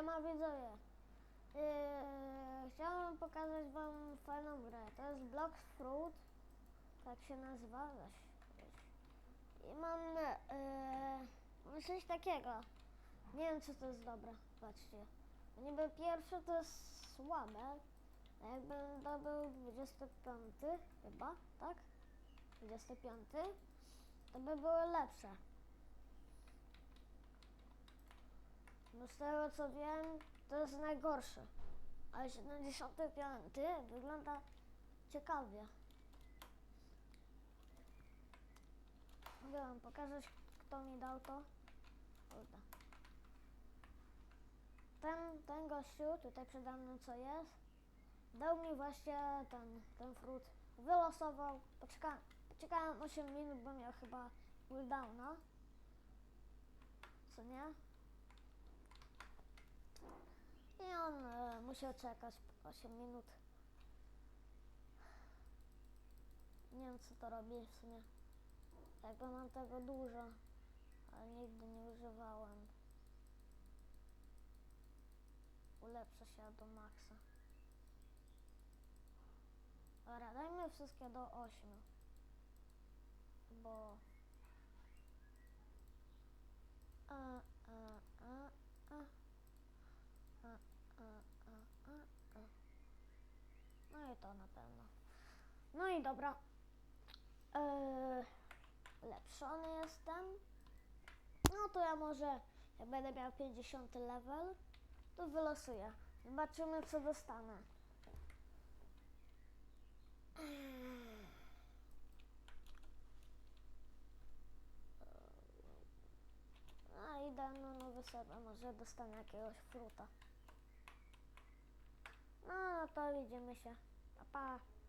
Siema widzowie. Yy, chciałem pokazać wam fajną grę. To jest Blox Fruit. Tak się nazywa. Weź, weź. I mam yy, coś takiego. Nie wiem czy to jest dobre. Patrzcie. Niby pierwsze to jest słabe. A jakbym dobył 25 chyba, tak? 25 to by były lepsze. No z tego co wiem, to jest najgorszy. Ale 75 wygląda ciekawie. Mogę wam pokazać, kto mi dał to. Ten, ten gościu, tutaj przede mną co jest, dał mi właśnie ten, ten frut. Wylosował. Poczeka, poczekałem 8 minut, bo miał chyba cooldowna. Co nie? I on e, musiał czekać 8 minut. Nie wiem co to robi w sumie. Jakby mam tego dużo, ale nigdy nie używałem. Ulepsza się do maksa. Dobra, dajmy wszystkie do 8. Bo... A, a, a, a. A, a, a, a, a. No i to na pewno. No i dobra. Eee, lepszony jestem. No to ja może, jak będę miał 50 level, to wylosuję. Zobaczymy, co dostanę. A idę na nowy serwer, może dostanę jakiegoś fruta. No, no to widzimy się. 啊爸。